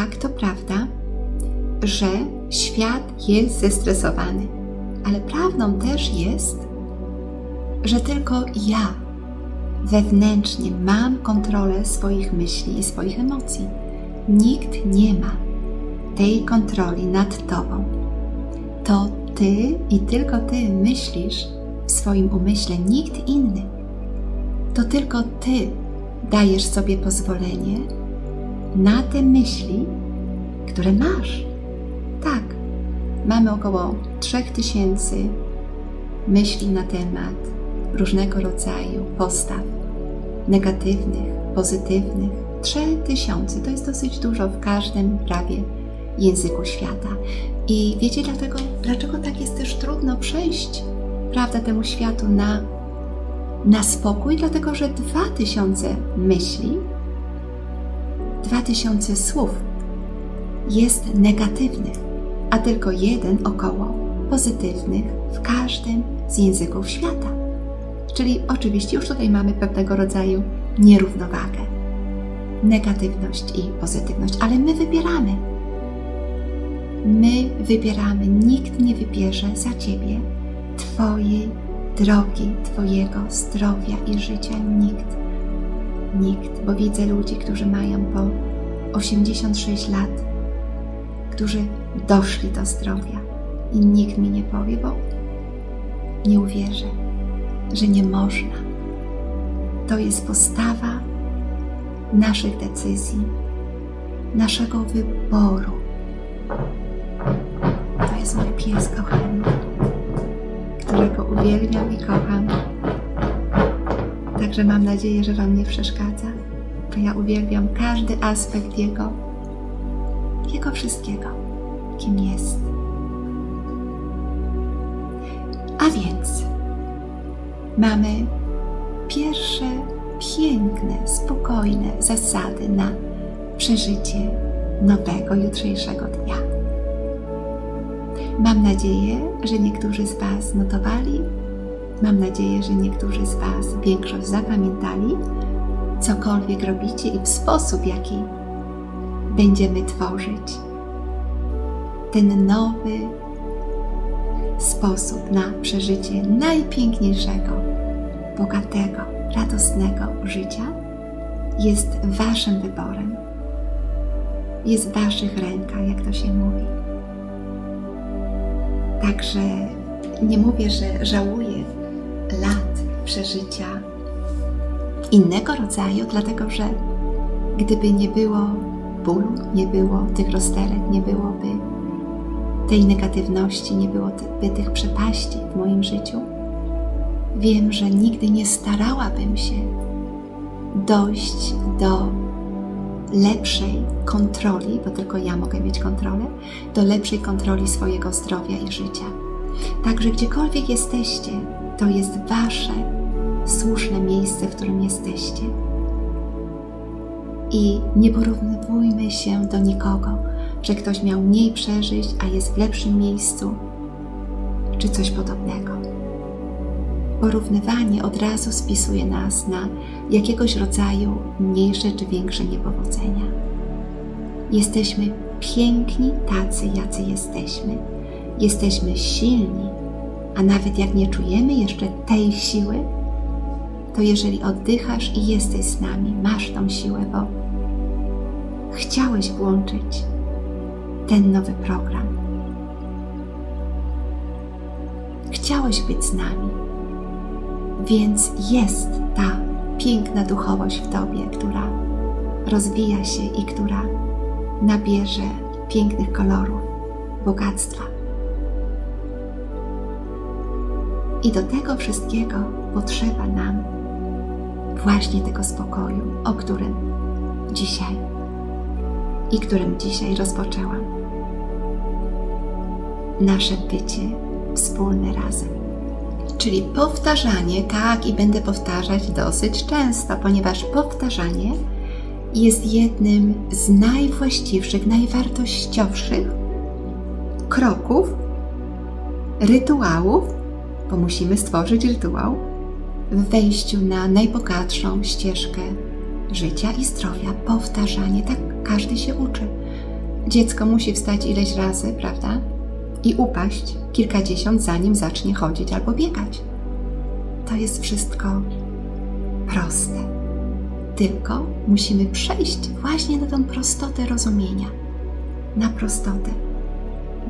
Tak, to prawda, że świat jest zestresowany, ale prawdą też jest, że tylko ja wewnętrznie mam kontrolę swoich myśli i swoich emocji. Nikt nie ma tej kontroli nad tobą. To ty i tylko ty myślisz w swoim umyśle, nikt inny. To tylko ty dajesz sobie pozwolenie na te myśli, które masz. Tak, mamy około 3000 myśli na temat różnego rodzaju postaw negatywnych, pozytywnych. 3000 to jest dosyć dużo w każdym prawie języku świata. I wiecie dlatego, dlaczego tak jest też trudno przejść, prawda, temu światu na, na spokój? Dlatego, że 2000 myśli, 2000 słów jest negatywnych, a tylko jeden około pozytywnych w każdym z języków świata. Czyli oczywiście już tutaj mamy pewnego rodzaju nierównowagę, negatywność i pozytywność, ale my wybieramy. My wybieramy, nikt nie wybierze za ciebie Twojej drogi, Twojego zdrowia i życia. Nikt. Nikt, bo widzę ludzi, którzy mają po 86 lat, którzy doszli do zdrowia i nikt mi nie powie, bo nie uwierzę, że nie można. To jest postawa naszych decyzji, naszego wyboru. To jest mój pies kochany, którego uwielbiam i kocham. Także mam nadzieję, że Wam nie przeszkadza, bo ja uwielbiam każdy aspekt Jego, Jego wszystkiego, kim jest. A więc mamy pierwsze piękne, spokojne zasady na przeżycie nowego, jutrzejszego dnia. Mam nadzieję, że niektórzy z Was notowali, mam nadzieję, że niektórzy z Was większość zapamiętali, cokolwiek robicie i w sposób, jaki będziemy tworzyć ten nowy sposób na przeżycie najpiękniejszego, bogatego, radosnego życia jest Waszym wyborem. Jest w Waszych rękach, jak to się mówi. Także nie mówię, że żałuję przeżycia innego rodzaju, dlatego że gdyby nie było bólu, nie było tych rozterek, nie byłoby tej negatywności, nie byłoby tych przepaści w moim życiu, wiem, że nigdy nie starałabym się dojść do lepszej kontroli, bo tylko ja mogę mieć kontrolę, do lepszej kontroli swojego zdrowia i życia. Także gdziekolwiek jesteście, to jest Wasze słuszne miejsce, w którym jesteście. I nie porównywujmy się do nikogo, że ktoś miał mniej przeżyć, a jest w lepszym miejscu, czy coś podobnego. Porównywanie od razu spisuje nas na jakiegoś rodzaju mniejsze czy większe niepowodzenia. Jesteśmy piękni tacy, jacy jesteśmy. Jesteśmy silni, a nawet jak nie czujemy jeszcze tej siły, to jeżeli oddychasz i jesteś z nami, masz tą siłę, bo chciałeś włączyć ten nowy program. Chciałeś być z nami, więc jest ta piękna duchowość w Tobie, która rozwija się i która nabierze pięknych kolorów, bogactwa. I do tego wszystkiego potrzeba nam właśnie tego spokoju, o którym dzisiaj i którym dzisiaj rozpoczęłam nasze bycie wspólne razem. Czyli powtarzanie, tak, i będę powtarzać dosyć często, ponieważ powtarzanie jest jednym z najwłaściwszych, najwartościowszych kroków, rytuałów, bo musimy stworzyć rytuał w wejściu na najbogatszą ścieżkę życia i zdrowia. Powtarzanie, tak każdy się uczy. dziecko musi wstać ileś razy, prawda? I upaść kilkadziesiąt, zanim zacznie chodzić albo biegać. To jest wszystko proste. Tylko musimy przejść właśnie na tą prostotę rozumienia. Na prostotę.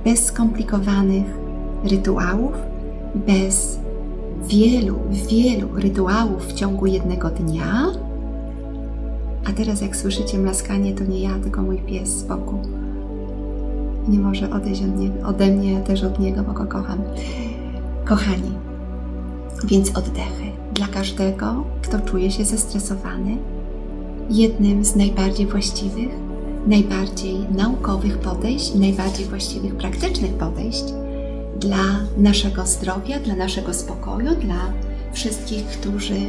Bez skomplikowanych rytuałów, bez wielu, wielu rytuałów w ciągu jednego dnia. A teraz, jak słyszycie mlaskanie, to nie ja, tylko mój pies z boku. Nie może odejść od niego, ode mnie, też od niego, bo go kocham. Kochani, więc oddechy. Dla każdego, kto czuje się zestresowany, jednym z najbardziej właściwych, najbardziej naukowych podejść najbardziej właściwych praktycznych podejść dla naszego zdrowia, dla naszego spokoju, dla wszystkich, którzy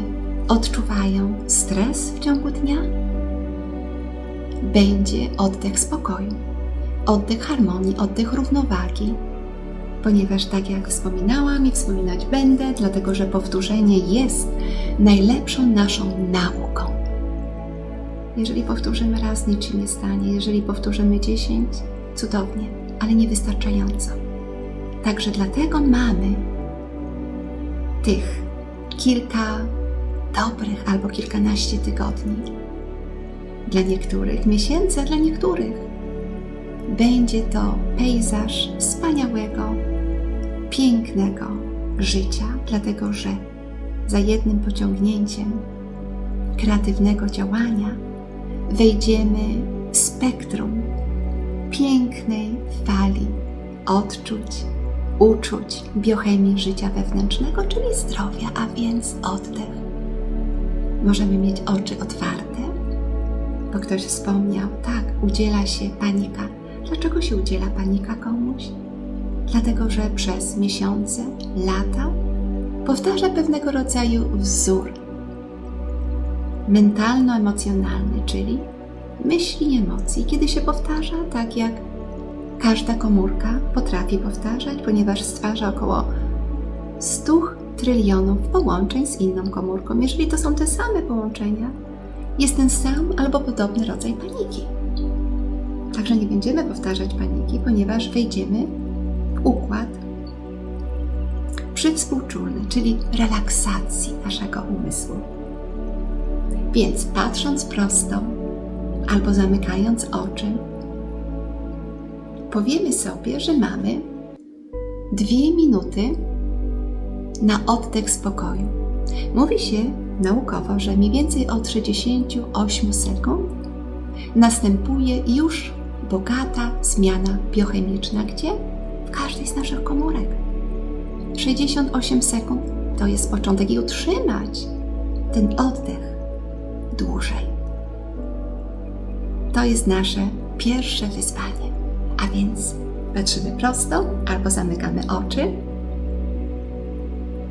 odczuwają stres w ciągu dnia, będzie oddech spokoju, oddech harmonii, oddech równowagi, ponieważ tak jak wspominałam i wspominać będę, dlatego że powtórzenie jest najlepszą naszą nauką. Jeżeli powtórzymy raz, nic się nie stanie. Jeżeli powtórzymy dziesięć, cudownie, ale niewystarczająco. Także dlatego mamy tych kilka dobrych albo kilkanaście tygodni. Dla niektórych miesięcy, a dla niektórych będzie to pejzaż wspaniałego, pięknego życia, dlatego że za jednym pociągnięciem kreatywnego działania wejdziemy w spektrum pięknej fali odczuć, uczuć biochemii życia wewnętrznego, czyli zdrowia, a więc oddech. Możemy mieć oczy otwarte, bo ktoś wspomniał, tak, udziela się panika. Dlaczego się udziela panika komuś? Dlatego, że przez miesiące, lata powtarza pewnego rodzaju wzór mentalno-emocjonalny, czyli myśli i emocji. Kiedy się powtarza, tak jak każda komórka potrafi powtarzać, ponieważ stwarza około 100 trylionów połączeń z inną komórką. Jeżeli to są te same połączenia, jest ten sam albo podobny rodzaj paniki. Także nie będziemy powtarzać paniki, ponieważ wejdziemy w układ przywspółczulny, czyli relaksacji naszego umysłu. Więc patrząc prosto albo zamykając oczy, powiemy sobie, że mamy dwie minuty na oddech spokoju. Mówi się naukowo, że mniej więcej od 68 sekund następuje już bogata zmiana biochemiczna. Gdzie? W każdej z naszych komórek. 68 sekund to jest początek i utrzymać ten oddech dłużej. To jest nasze pierwsze wyzwanie. A więc patrzymy prosto albo zamykamy oczy.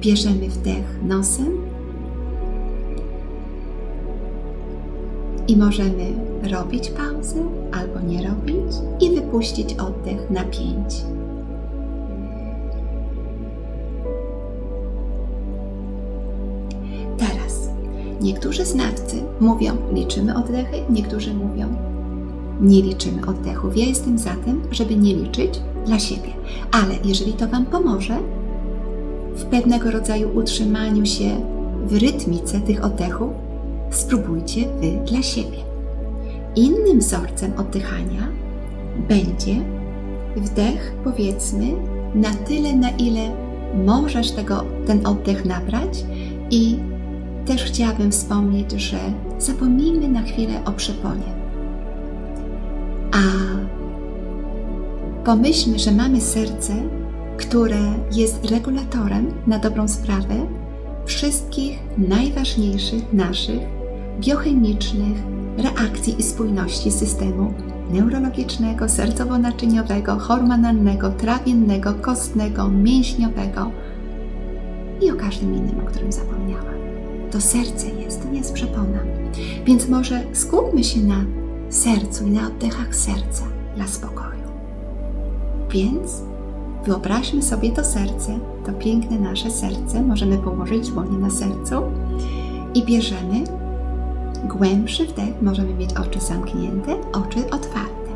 Bierzemy wdech nosem i możemy robić pauzę albo nie robić i wypuścić oddech na pięć. Teraz niektórzy znawcy mówią, liczymy oddechy, niektórzy mówią, nie liczymy oddechów. Ja jestem za tym, żeby nie liczyć dla siebie, ale jeżeli to Wam pomoże w pewnego rodzaju utrzymaniu się w rytmice tych oddechów, spróbujcie Wy dla siebie. Innym wzorcem oddychania będzie wdech, powiedzmy, na tyle, na ile możesz tego, ten oddech nabrać i też chciałabym wspomnieć, że zapomnijmy na chwilę o przeponie. A pomyślmy, że mamy serce, które jest regulatorem na dobrą sprawę wszystkich najważniejszych naszych biochemicznych reakcji i spójności systemu neurologicznego, sercowo-naczyniowego, hormonalnego, trawiennego, kostnego, mięśniowego i o każdym innym, o którym zapomniałam. To serce jest, to nie jest przepona. Więc może skupmy się na sercu i na oddechach serca dla spokoju. Więc wyobraźmy sobie to serce, to piękne nasze serce. Możemy położyć dłonie na sercu i bierzemy głębszy wdech. Możemy mieć oczy zamknięte, oczy otwarte.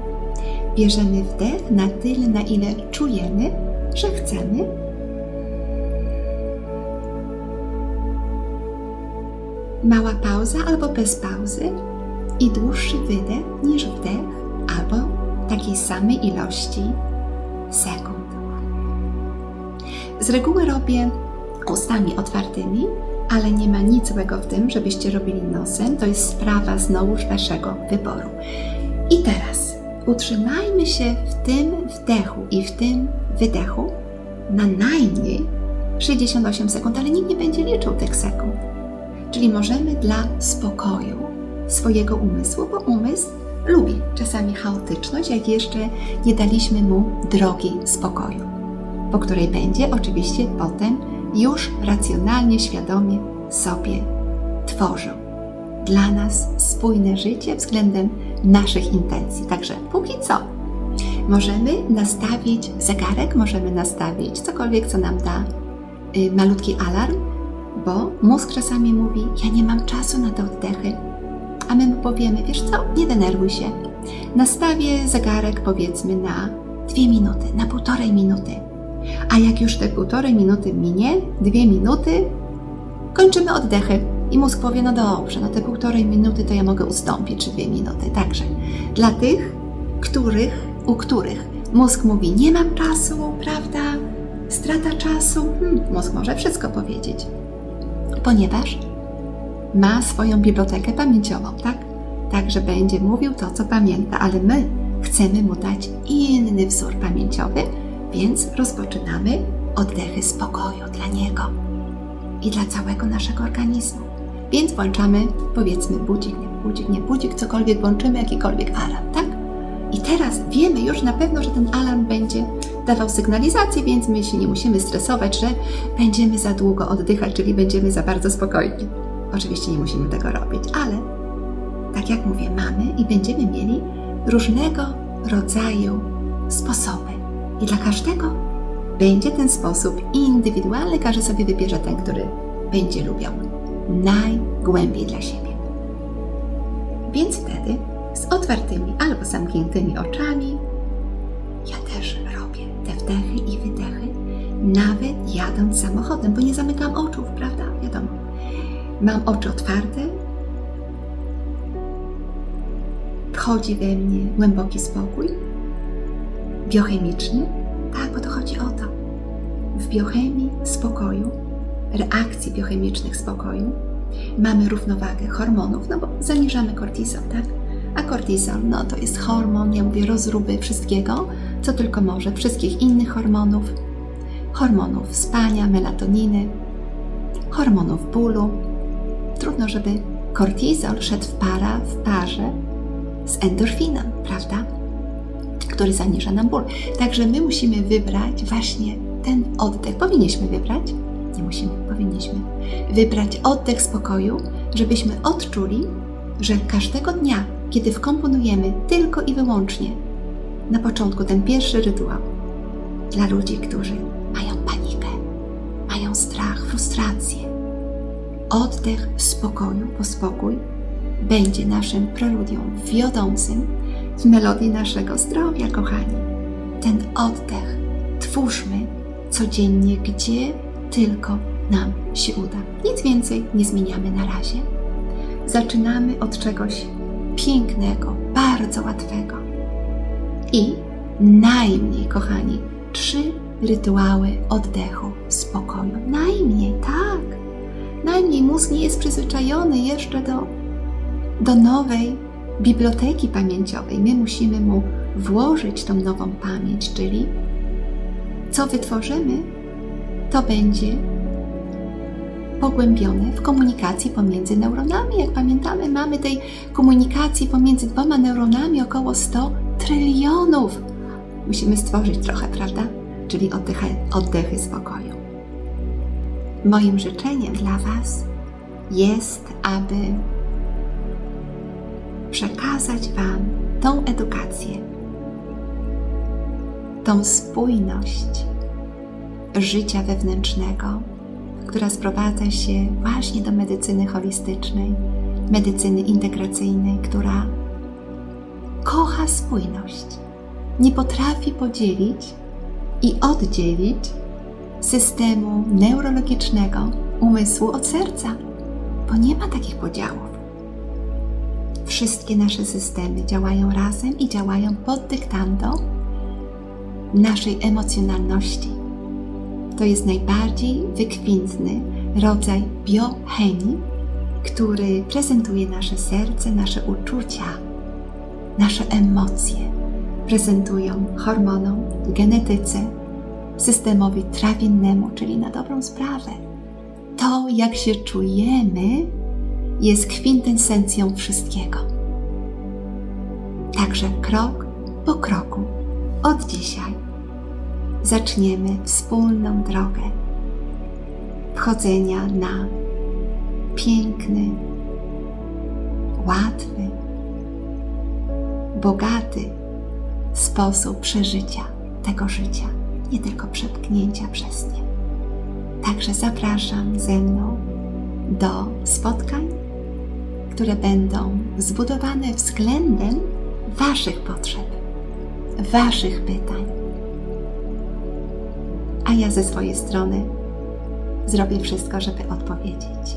Bierzemy wdech na tyle, na ile czujemy, że chcemy. Mała pauza albo bez pauzy i dłuższy wydech niż wdech, albo takiej samej ilości sekund. Z reguły robię ustami otwartymi, ale nie ma nic złego w tym, żebyście robili nosem. To jest sprawa znowuż Waszego wyboru. I teraz utrzymajmy się w tym wdechu i w tym wydechu na najmniej 68 sekund, ale nikt nie będzie liczył tych sekund. Czyli możemy dla spokoju swojego umysłu, bo umysł lubi czasami chaotyczność, jak jeszcze nie daliśmy mu drogi spokoju, po której będzie oczywiście potem już racjonalnie, świadomie sobie tworzył dla nas spójne życie względem naszych intencji. Także póki co możemy nastawić zegarek, możemy nastawić cokolwiek, co nam da y, malutki alarm, bo mózg czasami mówi: Ja nie mam czasu na te oddechy, a my mu powiemy: Wiesz co, nie denerwuj się. Nastawię zegarek powiedzmy na dwie minuty, na półtorej minuty. A jak już te półtorej minuty minie, dwie minuty, kończymy oddechy. I mózg powie, no dobrze, no te półtorej minuty to ja mogę ustąpić, czy dwie minuty. Także dla tych, których, u których mózg mówi, nie mam czasu, prawda, strata czasu, hmm, mózg może wszystko powiedzieć, ponieważ ma swoją bibliotekę pamięciową, tak? Także będzie mówił to, co pamięta, ale my chcemy mu dać inny wzór pamięciowy, więc rozpoczynamy oddechy spokoju dla niego i dla całego naszego organizmu. Więc włączamy, powiedzmy, budzik, nie budzik, nie budzik, cokolwiek włączymy, jakikolwiek alarm, tak? I teraz wiemy już na pewno, że ten alarm będzie dawał sygnalizację, więc my się nie musimy stresować, że będziemy za długo oddychać, czyli będziemy za bardzo spokojni. Oczywiście nie musimy tego robić, ale tak jak mówię, mamy i będziemy mieli różnego rodzaju sposoby. I dla każdego będzie ten sposób indywidualny, każdy sobie wybierze ten, który będzie lubiał najgłębiej dla siebie. Więc wtedy z otwartymi albo zamkniętymi oczami ja też robię te wdechy i wydechy, nawet jadąc samochodem, bo nie zamykam oczów, prawda? Wiadomo. Mam oczy otwarte, wchodzi we mnie głęboki spokój, biochemiczny, tak, bo to chodzi o to. W biochemii spokoju, reakcji biochemicznych spokoju, mamy równowagę hormonów, no bo zaniżamy kortizol, tak? A kortizol, no to jest hormon, ja mówię, rozruby wszystkiego, co tylko może, wszystkich innych hormonów, hormonów spania, melatoniny, hormonów bólu. Trudno, żeby kortizol szedł w para, w parze z endorfinem, prawda? Który zaniża nam ból. Także my musimy wybrać właśnie ten oddech. Powinniśmy wybrać, nie musimy, powinniśmy wybrać oddech spokoju, żebyśmy odczuli, że każdego dnia, kiedy wkomponujemy tylko i wyłącznie na początku ten pierwszy rytuał dla ludzi, którzy mają panikę, mają strach, frustrację, oddech spokoju, bo spokój będzie naszym preludium wiodącym w melodii naszego zdrowia, kochani. Ten oddech twórzmy codziennie, gdzie tylko nam się uda. Nic więcej nie zmieniamy na razie. Zaczynamy od czegoś pięknego, bardzo łatwego. I najmniej, kochani, trzy rytuały oddechu, spokoju. Najmniej, tak. Najmniej mózg nie jest przyzwyczajony jeszcze do, do nowej biblioteki pamięciowej. My musimy mu włożyć tą nową pamięć, czyli co wytworzymy, to będzie pogłębione w komunikacji pomiędzy neuronami. Jak pamiętamy, mamy tej komunikacji pomiędzy dwoma neuronami około 100 trylionów. Musimy stworzyć trochę, prawda? Czyli oddechy, oddechy spokoju. Moim życzeniem dla Was jest, aby przekazać Wam tą edukację, tą spójność życia wewnętrznego, która sprowadza się właśnie do medycyny holistycznej, medycyny integracyjnej, która kocha spójność, nie potrafi podzielić i oddzielić systemu neurologicznego umysłu od serca, bo nie ma takich podziałów. Wszystkie nasze systemy działają razem i działają pod dyktando naszej emocjonalności. To jest najbardziej wykwintny rodzaj biochemii, który prezentuje nasze serce, nasze uczucia, nasze emocje. Prezentują hormonom, genetyce, systemowi trawiennemu, czyli na dobrą sprawę. To, jak się czujemy, jest kwintesencją wszystkiego. Także krok po kroku, od dzisiaj, zaczniemy wspólną drogę wchodzenia na piękny, łatwy, bogaty sposób przeżycia tego życia, nie tylko przepchnięcia przez nie. Także zapraszam ze mną do spotkań, które będą zbudowane względem Waszych potrzeb, Waszych pytań. A ja ze swojej strony zrobię wszystko, żeby odpowiedzieć.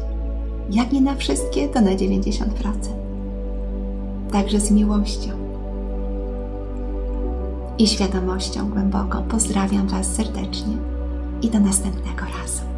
Jak nie na wszystkie, to na 90%. Także z miłością i świadomością głęboką pozdrawiam Was serdecznie i do następnego razu.